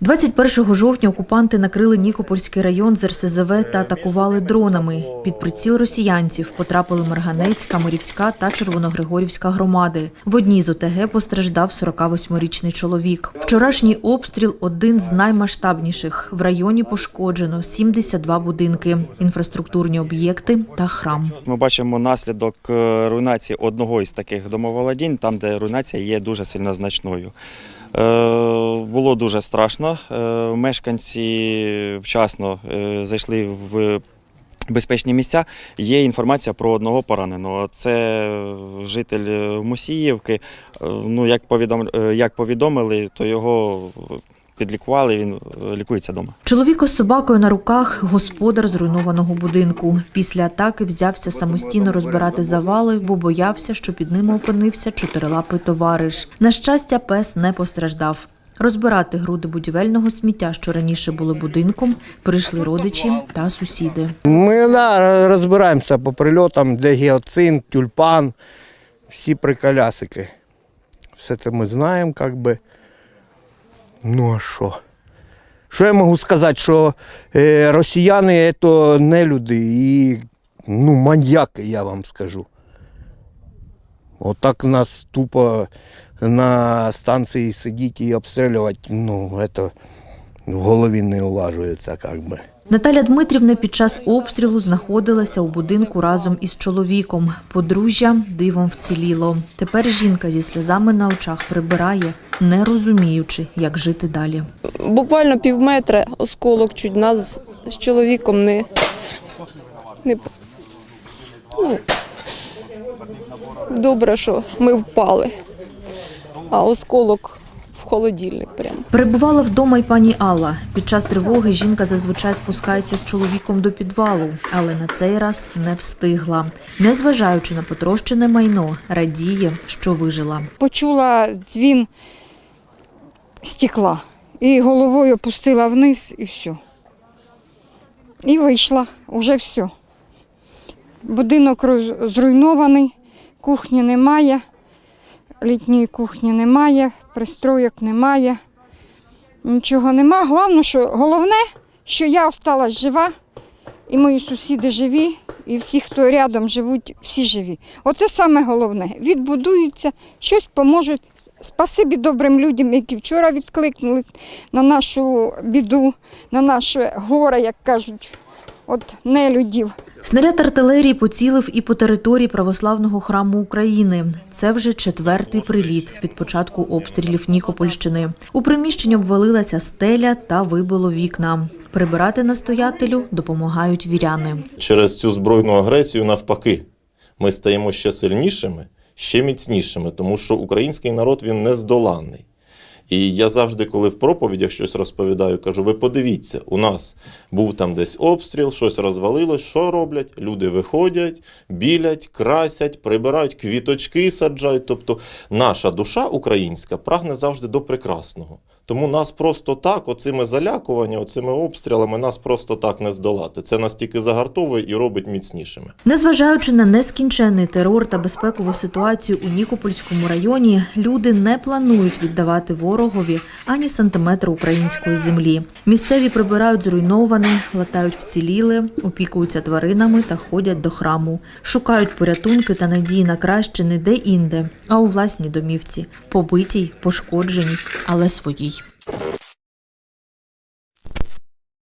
21 жовтня окупанти накрили Нікопольський район з РСЗВ та атакували дронами. Під приціл росіянців потрапили Марганецька, Мирівська та Червоногригорівська громади. В одній з ОТГ постраждав 48-річний чоловік. Вчорашній обстріл один з наймасштабніших. В районі пошкоджено 72 будинки, інфраструктурні об'єкти та храм. Ми бачимо наслідок е, руйнації одного із таких домоволодінь, там де руйнація є дуже сильно значною. Е, Було дуже страшно. Е, Мешканці вчасно е, зайшли в безпечні місця. Є інформація про одного пораненого. Це житель Мусіївки. Ну, як повідомили, то його підлікували, він е, лікується вдома. Чоловік із собакою на руках господар зруйнованого будинку. Після атаки взявся самостійно розбирати завали, бо боявся, що під ними опинився чотирилапий товариш. На щастя, пес не постраждав. Розбирати груди будівельного сміття, що раніше були будинком, прийшли родичі та сусіди. Ми да, розбираємося по прильотам, де гіацин, тюльпан, всі приколясики. Все це ми знаємо, як би. Ну а що? Що я можу сказати, що е, росіяни це не люди і ну, маньяки, я вам скажу. Отак нас тупо на станції сидіти і обстрілювати, ну, це в голові не улажується, як би. Наталя Дмитрівна під час обстрілу знаходилася у будинку разом із чоловіком. Подружжя дивом вціліло. Тепер жінка зі сльозами на очах прибирає, не розуміючи, як жити далі. Буквально пів метра осколок чуть нас з чоловіком не, не ну, добре, що ми впали, а осколок холодильник прямо. Перебувала вдома й пані Алла. Під час тривоги жінка зазвичай спускається з чоловіком до підвалу, але на цей раз не встигла. Незважаючи на потрощене майно, радіє, що вижила. почула дзвін стекла і головою опустила вниз і все. І вийшла, уже все. Будинок зруйнований, кухні немає, літньої кухні немає, пристроїк немає, нічого нема. Головне, що, головне, що я осталась жива, і мої сусіди живі, і всі, хто рядом живуть, всі живі. Оце саме головне. Відбудуються, щось поможуть. Спасибі добрим людям, які вчора відкликнулись на нашу біду, на наше горе, як кажуть, от нелюдів. Снаряд артилерії поцілив і по території православного храму України. Це вже четвертий приліт від початку обстрілів Нікопольщини. У приміщенні обвалилася стеля та вибило вікна. Прибирати настоятелю допомагають віряни. через цю збройну агресію навпаки. Ми стаємо ще сильнішими, ще міцнішими, тому що український народ він нездоланний. І я завжди, коли в проповідях щось розповідаю, кажу: ви подивіться, у нас був там десь обстріл, щось розвалилось. Що роблять? Люди виходять, білять, красять, прибирають, квіточки саджають. Тобто наша душа українська прагне завжди до прекрасного. Тому нас просто так, оцими залякуваннями, оцими обстрілами, нас просто так не здолати. Це нас тільки загартовує і робить міцнішими. Незважаючи на нескінченний терор та безпекову ситуацію у Нікопольському районі, люди не планують віддавати ворогові ані сантиметра української землі. Місцеві прибирають зруйноване, латають вціліле, опікуються тваринами та ходять до храму. Шукають порятунки та надії на краще не де інде, а у власній домівці, побитій, пошкодженій, але своїй.